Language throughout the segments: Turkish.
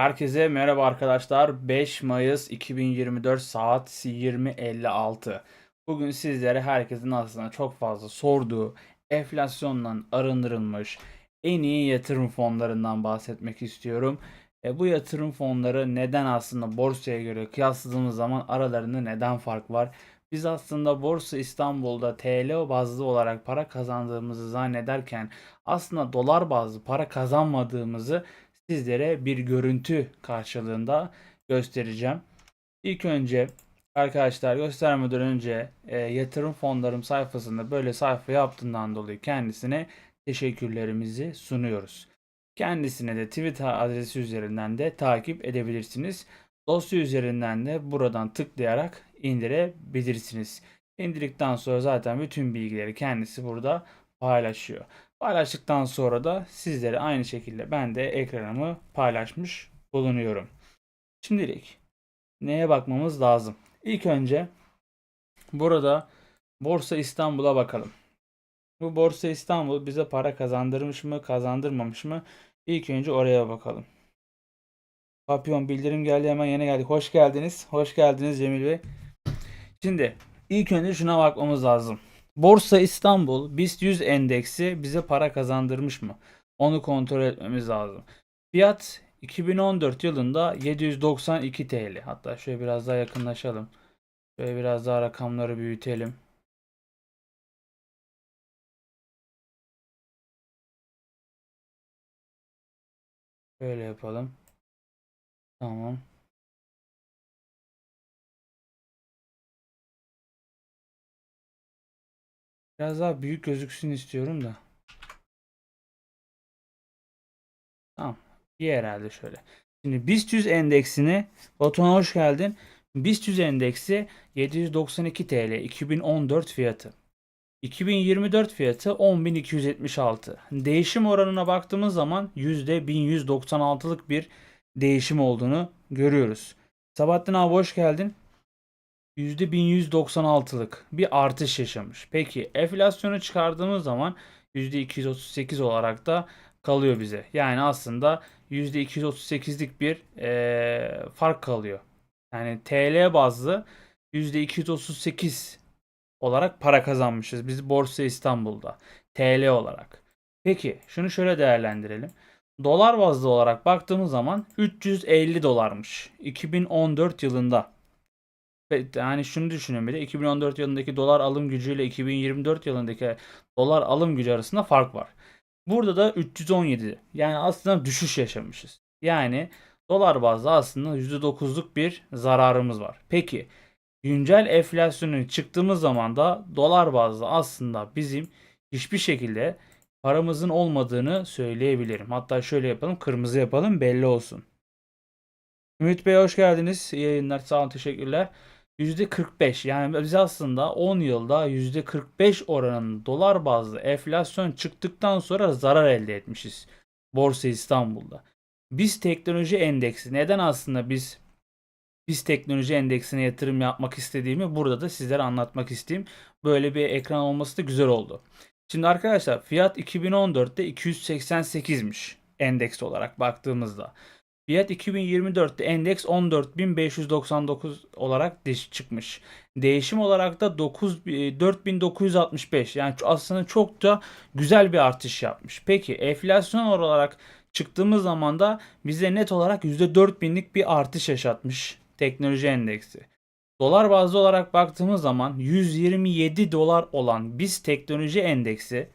Herkese merhaba arkadaşlar. 5 Mayıs 2024 saat 20.56. Bugün sizlere herkesin aslında çok fazla sorduğu enflasyondan arındırılmış en iyi yatırım fonlarından bahsetmek istiyorum. E, bu yatırım fonları neden aslında borsaya göre kıyasladığımız zaman aralarında neden fark var? Biz aslında Borsa İstanbul'da TL bazlı olarak para kazandığımızı zannederken aslında dolar bazlı para kazanmadığımızı sizlere bir görüntü karşılığında göstereceğim. İlk önce arkadaşlar göstermeden önce e, yatırım fonlarım sayfasında böyle sayfa yaptığından dolayı kendisine teşekkürlerimizi sunuyoruz. Kendisine de Twitter adresi üzerinden de takip edebilirsiniz. Dosya üzerinden de buradan tıklayarak indirebilirsiniz. İndirdikten sonra zaten bütün bilgileri kendisi burada paylaşıyor. Paylaştıktan sonra da sizlere aynı şekilde ben de ekranımı paylaşmış bulunuyorum. Şimdilik neye bakmamız lazım? İlk önce burada Borsa İstanbul'a bakalım. Bu Borsa İstanbul bize para kazandırmış mı, kazandırmamış mı? İlk önce oraya bakalım. Papyon bildirim geldi hemen yeni geldik. Hoş geldiniz. Hoş geldiniz Cemil Bey. Şimdi ilk önce şuna bakmamız lazım. Borsa İstanbul BIST 100 endeksi bize para kazandırmış mı? Onu kontrol etmemiz lazım. Fiyat 2014 yılında 792 TL. Hatta şöyle biraz daha yakınlaşalım. Şöyle biraz daha rakamları büyütelim. Şöyle yapalım. Tamam. Biraz daha büyük gözüksün istiyorum da. Tamam. İyi herhalde şöyle. Şimdi BIST 100 endeksini Batuhan hoş geldin. BIST 100 endeksi 792 TL 2014 fiyatı. 2024 fiyatı 10.276. Değişim oranına baktığımız zaman %1196'lık bir değişim olduğunu görüyoruz. Sabahattin abi hoş geldin. %1196'lık bir artış yaşamış. Peki enflasyonu çıkardığımız zaman %238 olarak da kalıyor bize. Yani aslında %238'lik bir e, fark kalıyor. Yani TL bazlı %238 olarak para kazanmışız biz Borsa İstanbul'da. TL olarak. Peki şunu şöyle değerlendirelim. Dolar bazlı olarak baktığımız zaman 350 dolarmış. 2014 yılında. Yani şunu düşünün bir de 2014 yılındaki dolar alım gücüyle 2024 yılındaki dolar alım gücü arasında fark var. Burada da 317. Yani aslında düşüş yaşamışız. Yani dolar bazlı aslında %9'luk bir zararımız var. Peki güncel enflasyonun çıktığımız zaman da dolar bazlı aslında bizim hiçbir şekilde paramızın olmadığını söyleyebilirim. Hatta şöyle yapalım kırmızı yapalım belli olsun. Ümit Bey hoş geldiniz. İyi yayınlar sağ olun teşekkürler. %45 yani biz aslında 10 yılda %45 oranın dolar bazlı enflasyon çıktıktan sonra zarar elde etmişiz. Borsa İstanbul'da. Biz teknoloji endeksi neden aslında biz biz teknoloji endeksine yatırım yapmak istediğimi burada da sizlere anlatmak isteyeyim. Böyle bir ekran olması da güzel oldu. Şimdi arkadaşlar fiyat 2014'te 288'miş endeks olarak baktığımızda. Fiyat 2024'te endeks 14.599 olarak çıkmış. Değişim olarak da 9, 4965 yani aslında çok da güzel bir artış yapmış. Peki enflasyon olarak çıktığımız zaman da bize net olarak %4000'lik bir artış yaşatmış teknoloji endeksi. Dolar bazlı olarak baktığımız zaman 127 dolar olan biz teknoloji endeksi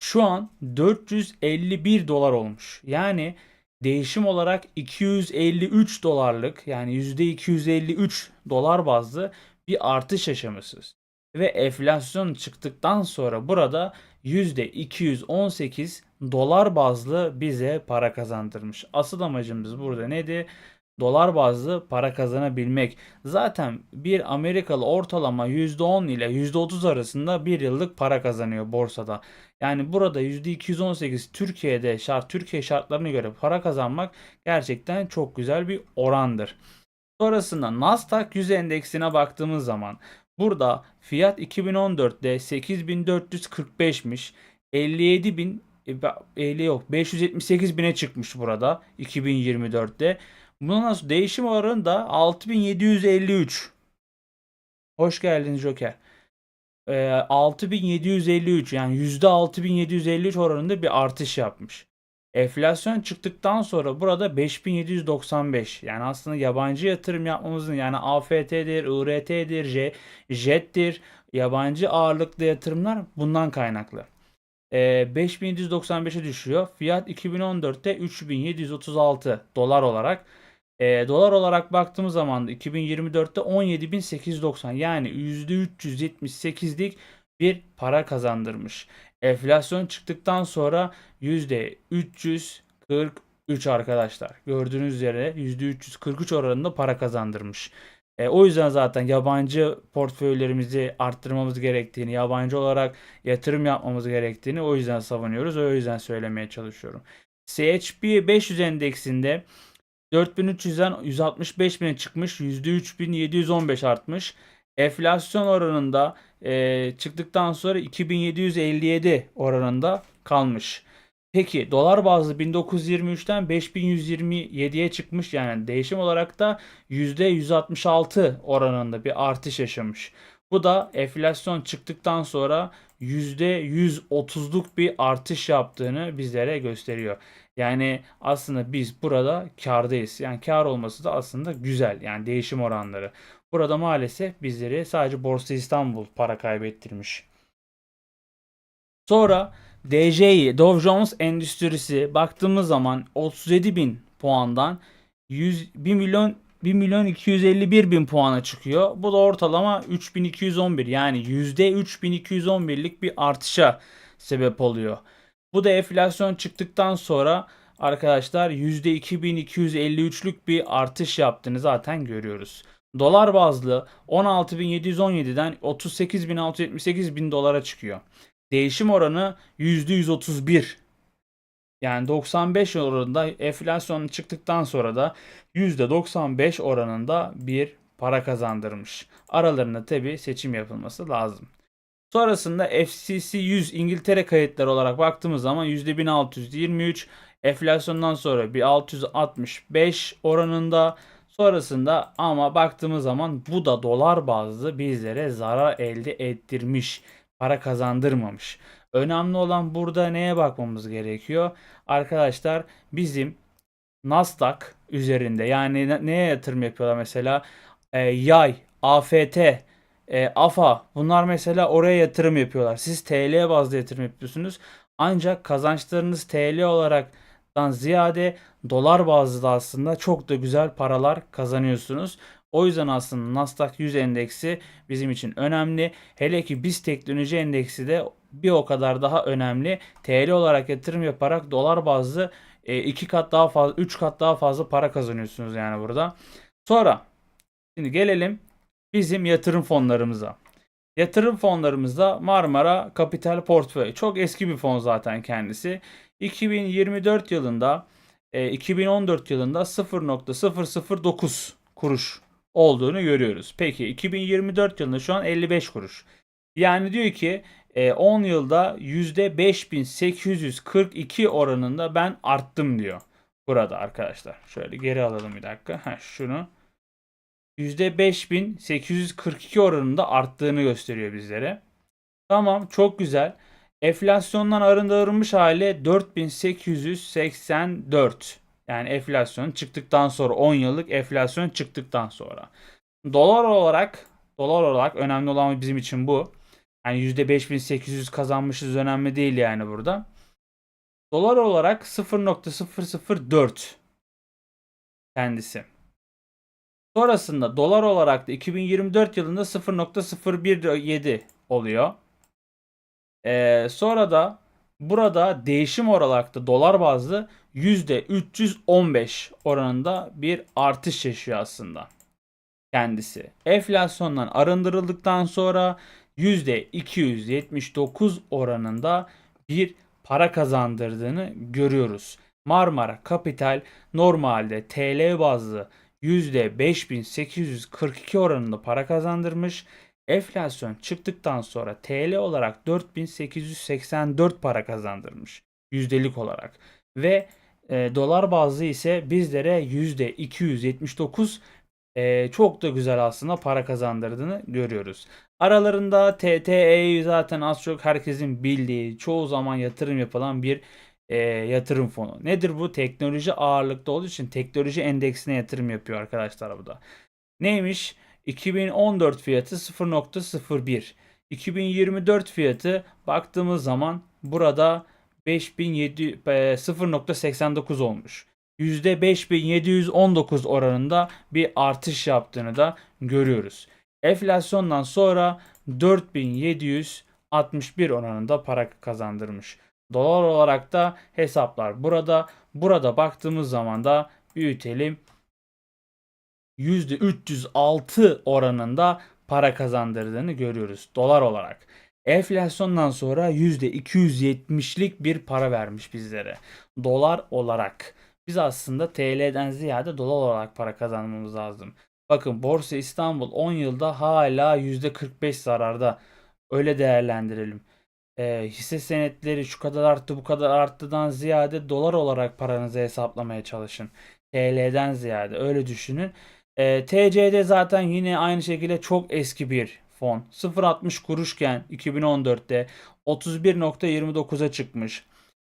şu an 451 dolar olmuş. Yani değişim olarak 253 dolarlık yani %253 dolar bazlı bir artış yaşamışız. Ve enflasyon çıktıktan sonra burada %218 dolar bazlı bize para kazandırmış. Asıl amacımız burada neydi? Dolar bazlı para kazanabilmek. Zaten bir Amerikalı ortalama %10 ile %30 arasında bir yıllık para kazanıyor borsada. Yani burada %218 Türkiye'de şart Türkiye şartlarına göre para kazanmak gerçekten çok güzel bir orandır. Sonrasında Nasdaq 100 endeksine baktığımız zaman burada fiyat 2014'de 8445'miş. 57 bin 50 yok 578 bine çıkmış burada 2024'te. Bunun değişim oranı da 6753. Hoş geldin Joker. Ee, 6753 yani %6753 oranında bir artış yapmış. Enflasyon çıktıktan sonra burada 5795 yani aslında yabancı yatırım yapmamızın yani AFT'dir, IRT'dir, JET'tir yabancı ağırlıklı yatırımlar bundan kaynaklı. Ee, 5795'e düşüyor. Fiyat 2014'te 3736 dolar olarak. Ee, dolar olarak baktığımız zaman da 2024'te 17.890 yani %378'lik bir para kazandırmış. Enflasyon çıktıktan sonra %343 arkadaşlar. Gördüğünüz üzere %343 oranında para kazandırmış. E, o yüzden zaten yabancı portföylerimizi arttırmamız gerektiğini, yabancı olarak yatırım yapmamız gerektiğini o yüzden savunuyoruz. O yüzden söylemeye çalışıyorum. CHP 500 endeksinde 4300'den 165.000'e çıkmış. %3715 artmış. Enflasyon oranında e, çıktıktan sonra 2757 oranında kalmış. Peki dolar bazlı 1923'ten 5127'ye çıkmış yani değişim olarak da %166 oranında bir artış yaşamış. Bu da enflasyon çıktıktan sonra %130'luk bir artış yaptığını bizlere gösteriyor. Yani aslında biz burada kardayız. Yani kar olması da aslında güzel. Yani değişim oranları. Burada maalesef bizleri sadece Borsa İstanbul para kaybettirmiş. Sonra DJI, Dow Jones Endüstrisi baktığımız zaman 37 bin puandan 100, 1 milyon 1 milyon 251 bin puana çıkıyor. Bu da ortalama 3211 yani %3211'lik bir artışa sebep oluyor. Bu da enflasyon çıktıktan sonra arkadaşlar %2253'lük bir artış yaptığını zaten görüyoruz. Dolar bazlı 16.717'den 38.678 bin dolara çıkıyor. Değişim oranı %131. Yani 95 oranında enflasyon çıktıktan sonra da %95 oranında bir para kazandırmış. Aralarında tabi seçim yapılması lazım. Sonrasında FCC 100 İngiltere kayıtları olarak baktığımız zaman %1623 enflasyondan sonra bir 665 oranında sonrasında ama baktığımız zaman bu da dolar bazlı bizlere zarar elde ettirmiş para kazandırmamış. Önemli olan burada neye bakmamız gerekiyor? Arkadaşlar bizim Nasdaq üzerinde yani neye yatırım yapıyorlar mesela? E, yay, AFT, e, AFA bunlar mesela oraya yatırım yapıyorlar. Siz TL bazlı yatırım yapıyorsunuz. Ancak kazançlarınız TL olaraktan ziyade dolar bazlı aslında çok da güzel paralar kazanıyorsunuz. O yüzden aslında Nasdaq 100 endeksi bizim için önemli. Hele ki BIST teknoloji endeksi de bir o kadar daha önemli. TL olarak yatırım yaparak dolar bazlı 2 e, kat daha fazla 3 kat daha fazla para kazanıyorsunuz yani burada. Sonra şimdi gelelim bizim yatırım fonlarımıza. Yatırım fonlarımızda Marmara Kapital Portföy. Çok eski bir fon zaten kendisi. 2024 yılında 2014 e, yılında 0.009 kuruş olduğunu görüyoruz. Peki 2024 yılında şu an 55 kuruş. Yani diyor ki 10 e, yılda %5842 oranında ben arttım diyor. Burada arkadaşlar. Şöyle geri alalım bir dakika. Heh, şunu. %5842 oranında arttığını gösteriyor bizlere. Tamam çok güzel. Enflasyondan arındırılmış hali 4884. Yani enflasyon çıktıktan sonra 10 yıllık enflasyon çıktıktan sonra. Dolar olarak dolar olarak önemli olan bizim için bu. Yani %5800 kazanmışız önemli değil yani burada. Dolar olarak 0.004 kendisi. Sonrasında dolar olarak da 2024 yılında 0.017 oluyor. Ee, sonra da burada değişim olarak da dolar bazlı %315 oranında bir artış yaşıyor aslında kendisi. Enflasyondan arındırıldıktan sonra %279 oranında bir para kazandırdığını görüyoruz. Marmara Kapital normalde TL bazlı %5842 oranında para kazandırmış. Enflasyon çıktıktan sonra TL olarak 4884 para kazandırmış. yüzdelik olarak. Ve e, dolar bazlı ise bizlere yüzde 279 e, çok da güzel aslında para kazandırdığını görüyoruz. Aralarında TTE zaten az çok herkesin bildiği, çoğu zaman yatırım yapılan bir e, yatırım fonu. Nedir bu? Teknoloji ağırlıklı olduğu için teknoloji endeksine yatırım yapıyor arkadaşlar bu da. Neymiş? 2014 fiyatı 0.01. 2024 fiyatı baktığımız zaman burada 5700 e, 0.89 olmuş. %5719 oranında bir artış yaptığını da görüyoruz. Enflasyondan sonra 4761 oranında para kazandırmış. Dolar olarak da hesaplar burada. Burada baktığımız zaman da büyütelim. %306 oranında para kazandırdığını görüyoruz dolar olarak. Enflasyondan sonra %270'lik bir para vermiş bizlere. Dolar olarak. Biz aslında TL'den ziyade dolar olarak para kazanmamız lazım. Bakın Borsa İstanbul 10 yılda hala %45 zararda. Öyle değerlendirelim. Ee, hisse senetleri şu kadar arttı bu kadar arttıdan ziyade dolar olarak paranızı hesaplamaya çalışın. TL'den ziyade öyle düşünün. Ee, TC'de zaten yine aynı şekilde çok eski bir fon. 0.60 kuruşken 2014'te 31.29'a çıkmış.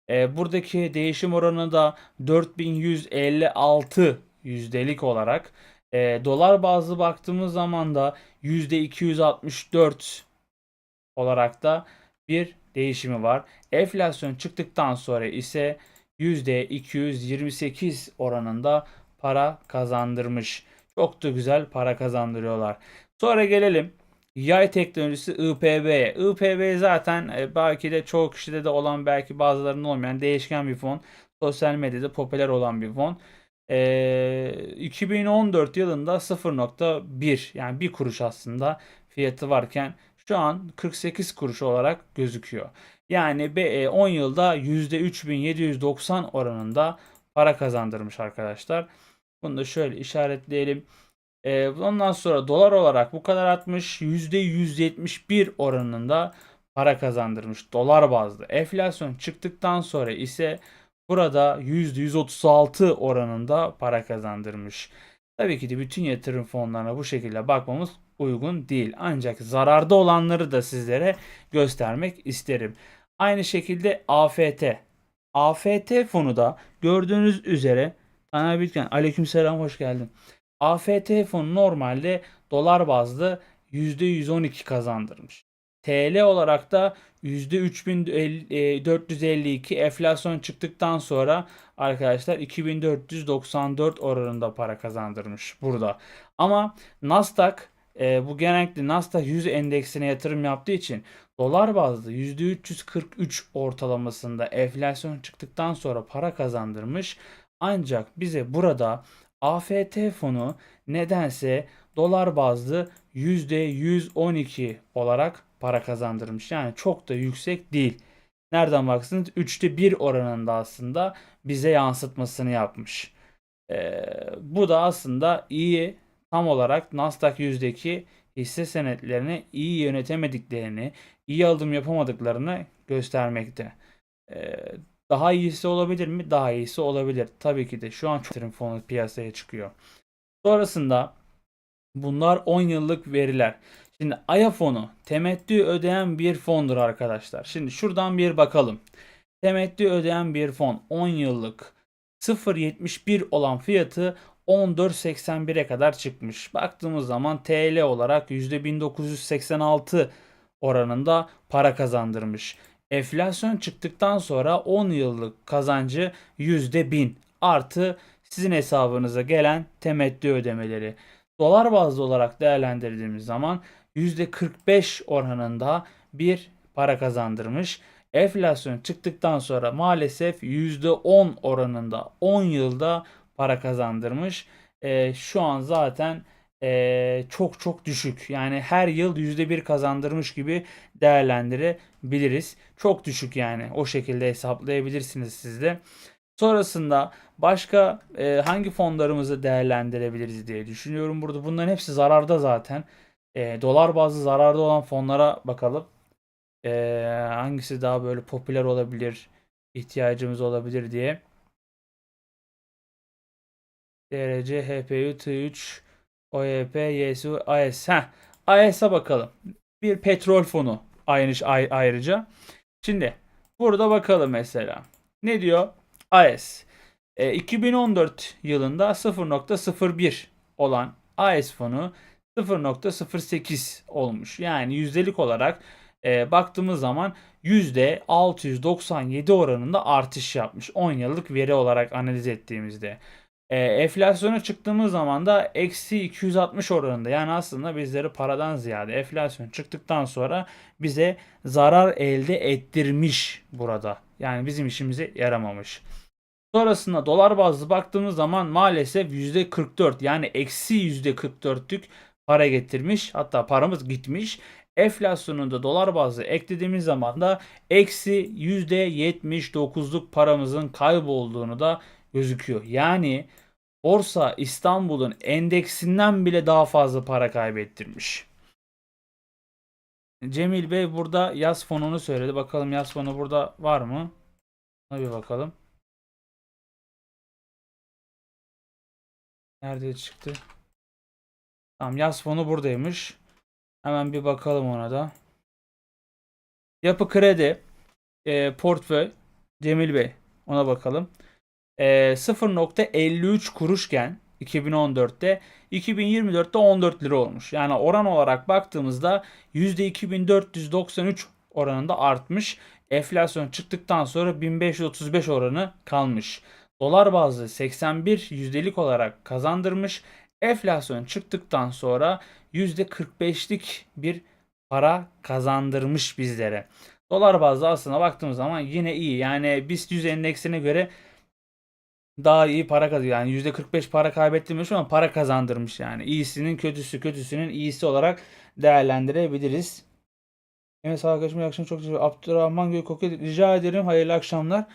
Ee, buradaki değişim oranı da 4156 yüzdelik olarak. Ee, dolar bazlı baktığımız zaman da %264 olarak da bir değişimi var. Enflasyon çıktıktan sonra ise %228 oranında para kazandırmış. Çok da güzel para kazandırıyorlar. Sonra gelelim yay teknolojisi IPV'ye. IPV zaten e, belki de çoğu kişide de olan belki bazılarının olmayan değişken bir fon. Sosyal medyada popüler olan bir fon. Ee, 2014 yılında 0.1 yani bir kuruş aslında fiyatı varken şu an 48 kuruş olarak gözüküyor. Yani 10 e, yılda %3790 oranında para kazandırmış arkadaşlar. Bunu da şöyle işaretleyelim. Ee, ondan sonra dolar olarak bu kadar artmış. %171 oranında para kazandırmış dolar bazlı. Enflasyon çıktıktan sonra ise burada %136 oranında para kazandırmış. Tabii ki de bütün yatırım fonlarına bu şekilde bakmamız uygun değil. Ancak zararda olanları da sizlere göstermek isterim. Aynı şekilde AFT. AFT fonu da gördüğünüz üzere Taner Bitken aleykümselam hoş geldin. AFT fonu normalde dolar bazlı %112 kazandırmış. TL olarak da %3452 enflasyon çıktıktan sonra arkadaşlar 2494 oranında para kazandırmış burada. Ama Nasdaq e, bu genellikle Nasdaq 100 endeksine yatırım yaptığı için dolar bazlı %343 ortalamasında enflasyon çıktıktan sonra para kazandırmış. Ancak bize burada AFT fonu nedense dolar bazlı %112 olarak para kazandırmış. Yani çok da yüksek değil. Nereden baksanız 3'te 1 oranında aslında bize yansıtmasını yapmış. Ee, bu da aslında iyi tam olarak Nasdaq yüzdeki hisse senetlerini iyi yönetemediklerini, iyi alım yapamadıklarını göstermekte. Ee, daha iyisi olabilir mi? Daha iyisi olabilir. Tabii ki de şu an çok fonu piyasaya çıkıyor. Sonrasında bunlar 10 yıllık veriler. Şimdi AYA fonu temettü ödeyen bir fondur arkadaşlar. Şimdi şuradan bir bakalım. Temettü ödeyen bir fon 10 yıllık 0.71 olan fiyatı 14.81'e kadar çıkmış. Baktığımız zaman TL olarak %1986 oranında para kazandırmış. Enflasyon çıktıktan sonra 10 yıllık kazancı %1000 artı sizin hesabınıza gelen temettü ödemeleri. Dolar bazlı olarak değerlendirdiğimiz zaman %45 oranında bir para kazandırmış. Enflasyon çıktıktan sonra maalesef %10 oranında 10 yılda para kazandırmış. E, şu an zaten e, çok çok düşük. Yani her yıl %1 kazandırmış gibi değerlendirebiliriz. Çok düşük yani. O şekilde hesaplayabilirsiniz siz de. Sonrasında başka e, hangi fonlarımızı değerlendirebiliriz diye düşünüyorum burada. Bunların hepsi zararda zaten. E, dolar bazlı zararda olan fonlara bakalım. E, hangisi daha böyle popüler olabilir? ihtiyacımız olabilir diye. DRC, HPU, T3, OYP, YSU, AS. Heh, AS'a bakalım. Bir petrol fonu aynı ay- ayrıca. Şimdi burada bakalım mesela. Ne diyor? AS. E, 2014 yılında 0.01 olan AS fonu 0.08 olmuş. Yani yüzdelik olarak e, baktığımız zaman %697 oranında artış yapmış. 10 yıllık veri olarak analiz ettiğimizde. E, enflasyona çıktığımız zaman da eksi 260 oranında. Yani aslında bizleri paradan ziyade enflasyon çıktıktan sonra bize zarar elde ettirmiş burada. Yani bizim işimize yaramamış. Sonrasında dolar bazlı baktığımız zaman maalesef %44 yani eksi %44'lük para getirmiş. Hatta paramız gitmiş. Enflasyonunu da dolar bazlı eklediğimiz zaman da eksi %79'luk paramızın kaybolduğunu da gözüküyor. Yani Borsa İstanbul'un endeksinden bile daha fazla para kaybettirmiş. Cemil Bey burada yaz fonunu söyledi. Bakalım yaz fonu burada var mı? Ona bir bakalım. Nerede çıktı? Tamam yaz fonu buradaymış. Hemen bir bakalım ona da. Yapı kredi e, portföy Cemil Bey ona bakalım. E, 0.53 kuruşken 2014'te 2024'te 14 lira olmuş. Yani oran olarak baktığımızda %2493 oranında artmış. Enflasyon çıktıktan sonra 1535 oranı kalmış. Dolar bazlı 81 yüzdelik olarak kazandırmış. Enflasyon çıktıktan sonra %45'lik bir para kazandırmış bizlere. Dolar bazlı aslına baktığımız zaman yine iyi. Yani BIST 100 endeksine göre daha iyi para kazanıyor. Yani %45 para kaybettirmiş ama para kazandırmış yani. İyisinin kötüsü, kötüsünün iyisi olarak değerlendirebiliriz. Evet sağ arkadaşım iyi akşam çok teşekkür ederim. Abdurrahman Gökoku rica ederim. Hayırlı akşamlar.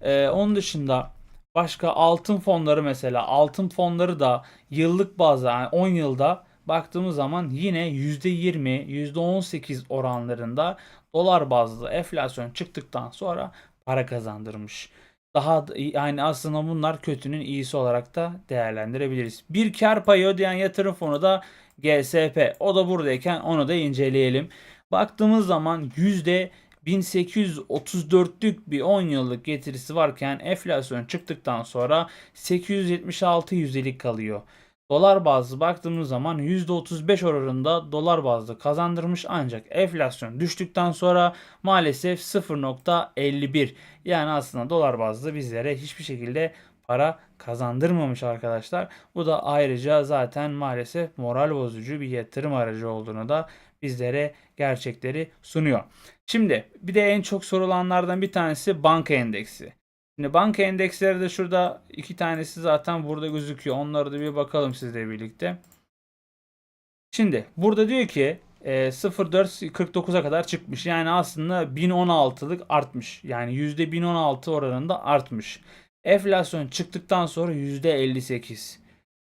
Ee, onun dışında başka altın fonları mesela altın fonları da yıllık bazda yani 10 yılda baktığımız zaman yine %20, %18 oranlarında dolar bazlı enflasyon çıktıktan sonra para kazandırmış. Daha da- yani aslında bunlar kötünün iyisi olarak da değerlendirebiliriz. Bir kar payı ödeyen yatırım fonu da GSP. O da buradayken onu da inceleyelim. Baktığımız zaman 1834'lük bir 10 yıllık getirisi varken enflasyon çıktıktan sonra 876 yüzdelik kalıyor. Dolar bazlı baktığımız zaman %35 oranında dolar bazlı kazandırmış ancak enflasyon düştükten sonra maalesef 0.51 yani aslında dolar bazlı bizlere hiçbir şekilde para kazandırmamış arkadaşlar. Bu da ayrıca zaten maalesef moral bozucu bir yatırım aracı olduğunu da bizlere gerçekleri sunuyor. Şimdi bir de en çok sorulanlardan bir tanesi banka endeksi. Şimdi banka endeksleri de şurada iki tanesi zaten burada gözüküyor. Onları da bir bakalım sizle birlikte. Şimdi burada diyor ki e, 0.449'a kadar çıkmış. Yani aslında 1016'lık artmış. Yani %1016 oranında artmış. Enflasyon çıktıktan sonra %58.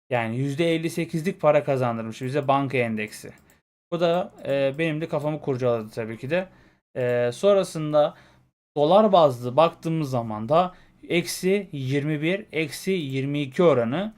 Yani %58'lik para kazandırmış bize banka endeksi. Bu da e, benim de kafamı kurcaladı tabii ki de. E, sonrasında dolar bazlı baktığımız zaman da eksi 21, eksi 22 oranı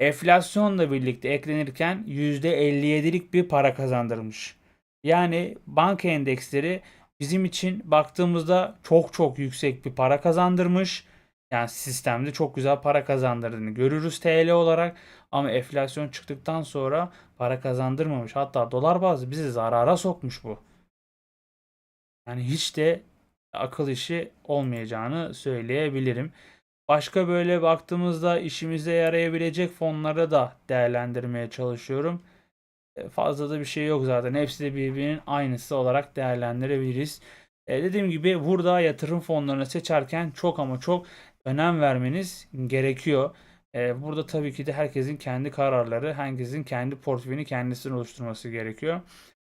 enflasyonla birlikte eklenirken %57'lik bir para kazandırmış. Yani banka endeksleri bizim için baktığımızda çok çok yüksek bir para kazandırmış. Yani sistemde çok güzel para kazandırdığını görürüz TL olarak ama enflasyon çıktıktan sonra para kazandırmamış. Hatta dolar bazlı bizi zarara sokmuş bu. Yani hiç de akıl işi olmayacağını söyleyebilirim. Başka böyle baktığımızda işimize yarayabilecek fonlara da değerlendirmeye çalışıyorum. E, Fazla da bir şey yok zaten. Hepsi de birbirinin aynısı olarak değerlendirebiliriz. E, dediğim gibi burada yatırım fonlarını seçerken çok ama çok önem vermeniz gerekiyor. E, burada tabii ki de herkesin kendi kararları, herkesin kendi portföyünü kendisinin oluşturması gerekiyor.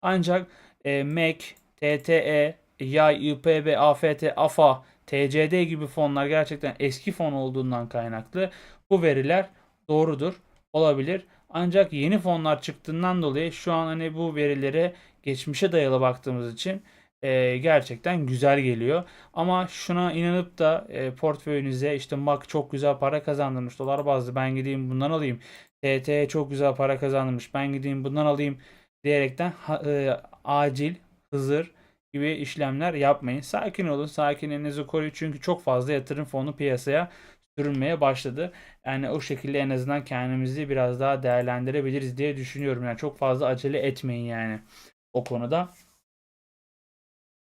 Ancak e, MEK, TTE, Yay, İPB, AFT, AFA, TCD gibi fonlar gerçekten eski fon olduğundan kaynaklı bu veriler doğrudur, olabilir. Ancak yeni fonlar çıktığından dolayı şu an hani bu verilere geçmişe dayalı baktığımız için e, gerçekten güzel geliyor. Ama şuna inanıp da e, portföyünüze işte MAC çok güzel para kazandırmış dolar bazlı ben gideyim bundan alayım. TT çok güzel para kazandırmış ben gideyim bundan alayım diyerekten e, acil Hızır gibi işlemler yapmayın. Sakin olun, sakinliğinizi koruyun çünkü çok fazla yatırım fonu piyasaya sürülmeye başladı. Yani o şekilde en azından kendimizi biraz daha değerlendirebiliriz diye düşünüyorum. Yani çok fazla acele etmeyin yani o konuda.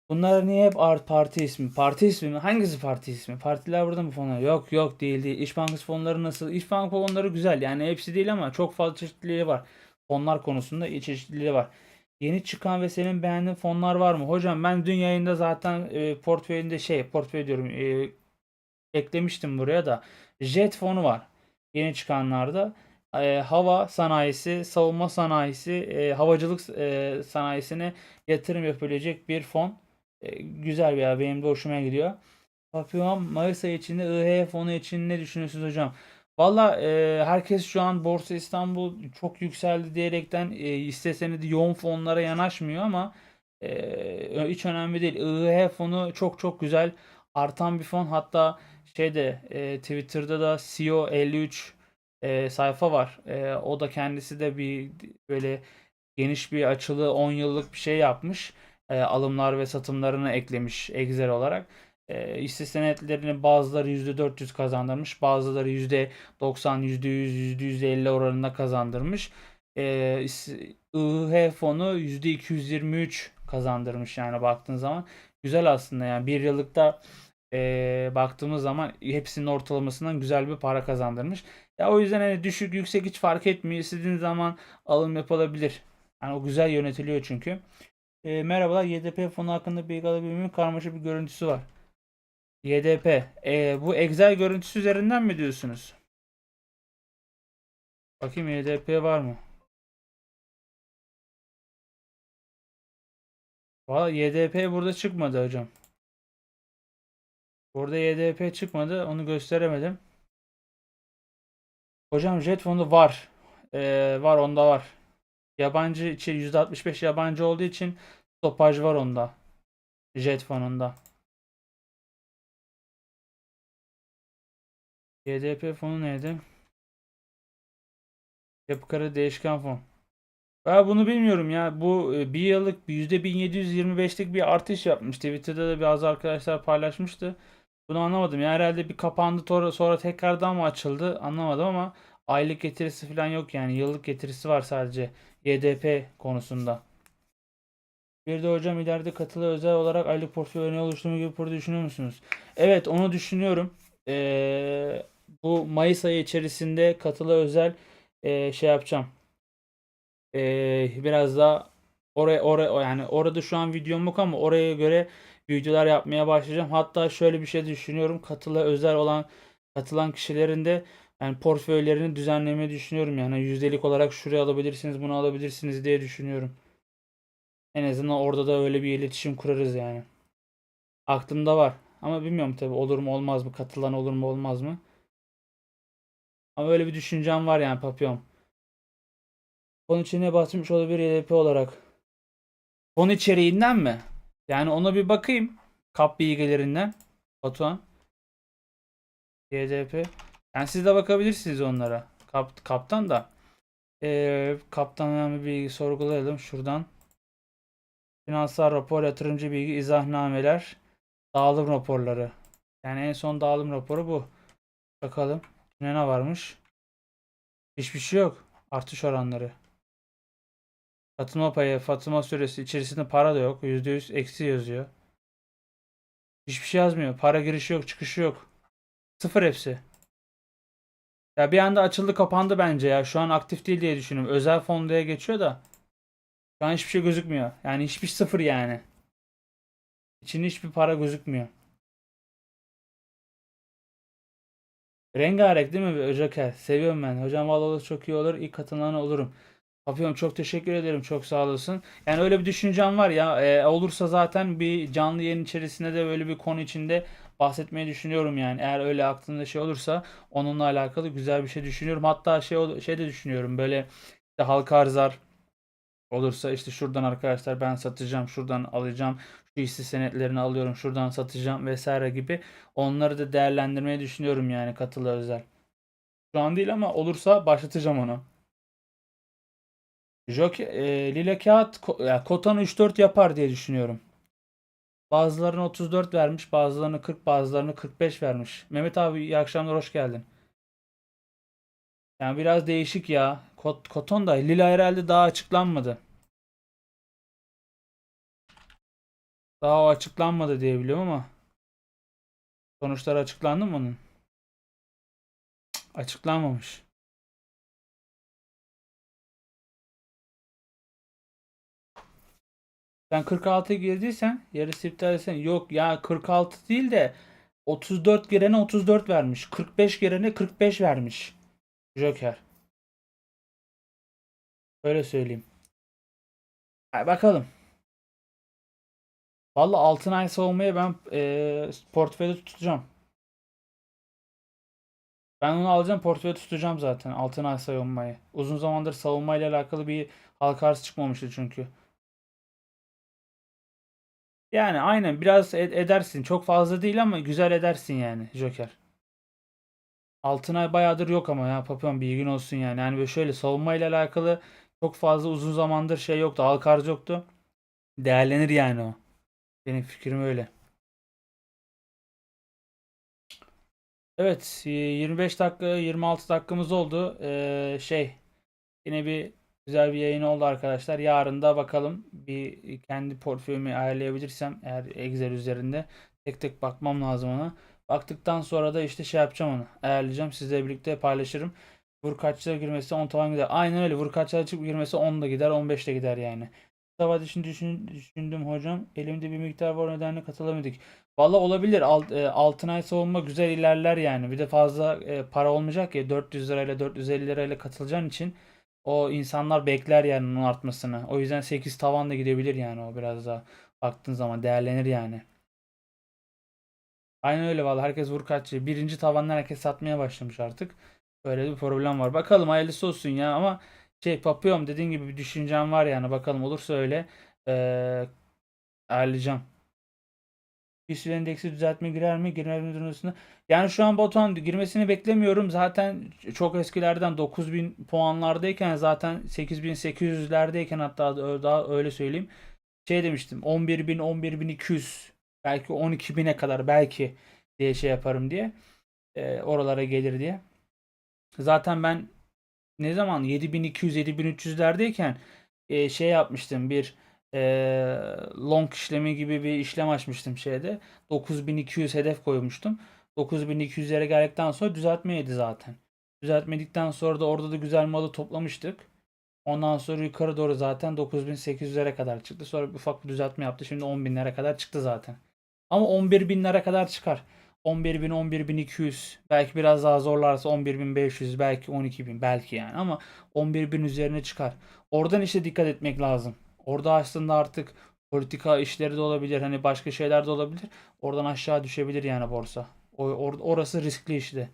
Bunlar niye hep art parti ismi? Parti ismi mi? Hangisi parti ismi? Partiler burada mı fonlar? Yok yok değil değil. İş Bankası fonları nasıl? İş Bank fonları güzel. Yani hepsi değil ama çok fazla çeşitliliği var. Fonlar konusunda çeşitliliği var. Yeni çıkan ve senin beğendiğin fonlar var mı? Hocam ben dün yayında zaten e, portföyünde şey portföy diyorum e, eklemiştim buraya da. Jet fonu var. Yeni çıkanlarda. E, hava sanayisi, savunma sanayisi, e, havacılık e, sanayisine yatırım yapabilecek bir fon. E, güzel bir ya. Benim de hoşuma gidiyor. Papillon Mayıs ayı içinde IH fonu için ne düşünüyorsunuz hocam? Valla e, herkes şu an Borsa İstanbul çok yükseldi diyerekten e, hisse senedi yoğun fonlara yanaşmıyor ama e, hiç önemli değil. IH fonu çok çok güzel artan bir fon. Hatta şeyde e, Twitter'da da CEO 53 e, sayfa var. E, o da kendisi de bir böyle geniş bir açılı 10 yıllık bir şey yapmış. E, alımlar ve satımlarını eklemiş Excel olarak. E, hisse senetlerini bazıları %400 kazandırmış, bazıları %90, %100, %150 oranında kazandırmış. E, IH fonu %223 kazandırmış yani baktığın zaman. Güzel aslında yani bir yıllıkta e, baktığımız zaman hepsinin ortalamasından güzel bir para kazandırmış. Ya o yüzden hani düşük yüksek hiç fark etmiyor. İstediğiniz zaman alım yapılabilir. Yani o güzel yönetiliyor çünkü. E, merhabalar YDP fonu hakkında bilgi alabilir miyim? Karmaşık bir görüntüsü var. YDP. E, bu Excel görüntüsü üzerinden mi diyorsunuz? Bakayım YDP var mı? Valla YDP burada çıkmadı hocam. Burada YDP çıkmadı. Onu gösteremedim. Hocam jet fonu var. Ee, var onda var. Yabancı içi %65 yabancı olduğu için stopaj var onda. Jet fonunda. YDP fonu neydi? Yapı kredi değişken fon. Ben bunu bilmiyorum ya. Bu e, bir yıllık %1725'lik bir artış yapmış. Twitter'da da bazı arkadaşlar paylaşmıştı. Bunu anlamadım. Ya herhalde bir kapandı sonra, sonra tekrardan mı açıldı anlamadım ama aylık getirisi falan yok yani. Yıllık getirisi var sadece YDP konusunda. Bir de hocam ileride katılı özel olarak aylık portföy örneği oluşturma gibi proje düşünüyor musunuz? Evet onu düşünüyorum. Ee, bu Mayıs ayı içerisinde katılı özel e, şey yapacağım. Ee, biraz daha oraya oraya yani orada şu an videom yok ama oraya göre videolar yapmaya başlayacağım. Hatta şöyle bir şey düşünüyorum. Katılı özel olan katılan kişilerin de yani portföylerini düzenlemeyi düşünüyorum. Yani yüzdelik olarak şuraya alabilirsiniz, bunu alabilirsiniz diye düşünüyorum. En azından orada da öyle bir iletişim kurarız yani. Aklımda var. Ama bilmiyorum tabii olur mu olmaz mı? Katılan olur mu olmaz mı? Ama öyle bir düşüncem var yani papyon. Fon içine basmış olabilir YDP olarak. Fon içeriğinden mi? Yani ona bir bakayım. Kap bilgilerinden. Batuhan. YDP. Yani siz de bakabilirsiniz onlara. Kap, kaptan da. Ee, kaptan bir bilgi sorgulayalım şuradan. Finansal rapor, yatırımcı bilgi, izahnameler, dağılım raporları. Yani en son dağılım raporu bu. Bakalım. Ne ne varmış? Hiçbir şey yok. Artış oranları. Katılma payı, fatılma süresi içerisinde para da yok. %100 eksi yazıyor. Hiçbir şey yazmıyor. Para girişi yok, çıkışı yok. Sıfır hepsi. Ya bir anda açıldı kapandı bence ya. Şu an aktif değil diye düşünüyorum. Özel fon diye geçiyor da. Şu an hiçbir şey gözükmüyor. Yani hiçbir sıfır yani. İçinde hiçbir para gözükmüyor. Rengarenk değil mi Joker? Seviyorum ben. Hocam vallahi çok iyi olur. İlk katılan olurum. Papyon çok teşekkür ederim. Çok sağ olasın. Yani öyle bir düşüncem var ya. E, olursa zaten bir canlı yayın içerisinde de böyle bir konu içinde bahsetmeyi düşünüyorum yani. Eğer öyle aklında şey olursa onunla alakalı güzel bir şey düşünüyorum. Hatta şey şey de düşünüyorum. Böyle işte halka arzlar olursa işte şuradan arkadaşlar ben satacağım, şuradan alacağım, şu hisse senetlerini alıyorum şuradan satacağım vesaire gibi onları da değerlendirmeyi düşünüyorum yani katılı özel. Şu an değil ama olursa başlatacağım onu. Joker, e, Lila Kağıt ko- ya, kotanı 3-4 yapar diye düşünüyorum. Bazılarına 34 vermiş, bazılarına 40, bazılarına 45 vermiş. Mehmet abi iyi akşamlar, hoş geldin. Yani biraz değişik ya. Kot, Koton da Lila herhalde daha açıklanmadı. Daha o açıklanmadı diye biliyorum ama sonuçlar açıklandı mı onun? Açıklanmamış. Sen 46'ya girdiysen yarısı iptal etsen yok ya 46 değil de 34 girene 34 vermiş. 45 girene 45 vermiş. Joker. Öyle söyleyeyim. Hay bakalım. Vallahi altın ay savunmayı ben eee portföyde tutacağım. Ben onu alacağım portföyde tutacağım zaten altın ay savunmayı. Uzun zamandır savunmayla alakalı bir halka arz çıkmamıştı çünkü. Yani aynen biraz ed- edersin. Çok fazla değil ama güzel edersin yani Joker. Altınay bayağıdır yok ama ya Papyon bilgin olsun yani. Yani böyle şöyle savunmayla alakalı çok fazla uzun zamandır şey yoktu. Halka arz yoktu. Değerlenir yani o. Benim fikrim öyle. Evet, e, 25 dakika 26 dakikamız oldu. Ee, şey yine bir güzel bir yayın oldu arkadaşlar. Yarın da bakalım bir kendi portföyümü ayarlayabilirsem eğer Excel üzerinde tek tek bakmam lazım ona. Baktıktan sonra da işte şey yapacağım onu. Ayarlayacağım. Sizle birlikte paylaşırım. Vur kaçta girmesi 10 tavan gider. Aynen öyle. Vur kaçta çıkıp girmesi 10 da gider, 15 de gider yani. Sabah için düşün, düşündüm hocam. Elimde bir miktar var o nedenle katılamadık. Valla olabilir. Alt, e, altın ay savunma güzel ilerler yani. Bir de fazla e, para olmayacak ya 400 lirayla 450 lirayla katılacağın için o insanlar bekler yani onun artmasını. O yüzden 8 tavan da gidebilir yani o biraz daha baktığın zaman değerlenir yani. Aynen öyle valla herkes vur kaççı. Birinci tavandan herkes satmaya başlamış artık. Böyle bir problem var. Bakalım hayırlısı olsun ya ama şey papıyorum dediğin gibi bir düşüncem var yani bakalım olursa öyle eee ayarlayacağım. BIST endeksi düzeltme girer mi? Girer mi durumunda? Yani şu an Batuhan girmesini beklemiyorum. Zaten çok eskilerden 9000 puanlardayken zaten 8800'lerdeyken hatta da- daha öyle söyleyeyim. Şey demiştim 11000 11200 belki 12000'e kadar belki diye şey yaparım diye. Ee, oralara gelir diye. Zaten ben ne zaman 7200 7300'lerdeyken e, şey yapmıştım bir e, long işlemi gibi bir işlem açmıştım şeyde. 9200 hedef koymuştum. 9200'lere geldikten sonra düzeltme yedi zaten. Düzeltmedikten sonra da orada da güzel malı toplamıştık. Ondan sonra yukarı doğru zaten 9800'lere kadar çıktı. Sonra bir ufak bir düzeltme yaptı. Şimdi 10.000'lere kadar çıktı zaten. Ama 11.000'lere kadar çıkar. 11.000, 11.200 belki biraz daha zorlarsa 11.500 belki 12.000 belki yani ama 11.000 üzerine çıkar. Oradan işte dikkat etmek lazım. Orada aslında artık politika işleri de olabilir. Hani başka şeyler de olabilir. Oradan aşağı düşebilir yani borsa. O, or- orası riskli işte.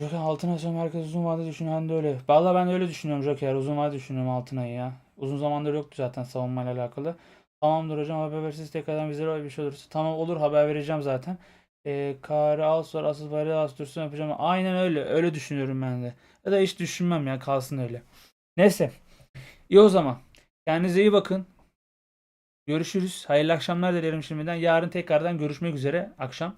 Joker altın açan herkes uzun vadede düşünen de öyle. Vallahi ben de öyle düşünüyorum Joker. Uzun vadede düşünüyorum altın ayı ya. Uzun zamandır yoktu zaten savunmayla alakalı. Tamamdır hocam haber versiniz tekrardan bizlere öyle bir şey olursa. Tamam olur haber vereceğim zaten. E, Kari al sor asıl bari az dursun yapacağım. Aynen öyle. Öyle düşünüyorum ben de. Ya da hiç düşünmem ya kalsın öyle. Neyse. İyi o zaman. Kendinize iyi bakın. Görüşürüz. Hayırlı akşamlar dilerim şimdiden. Yarın tekrardan görüşmek üzere akşam.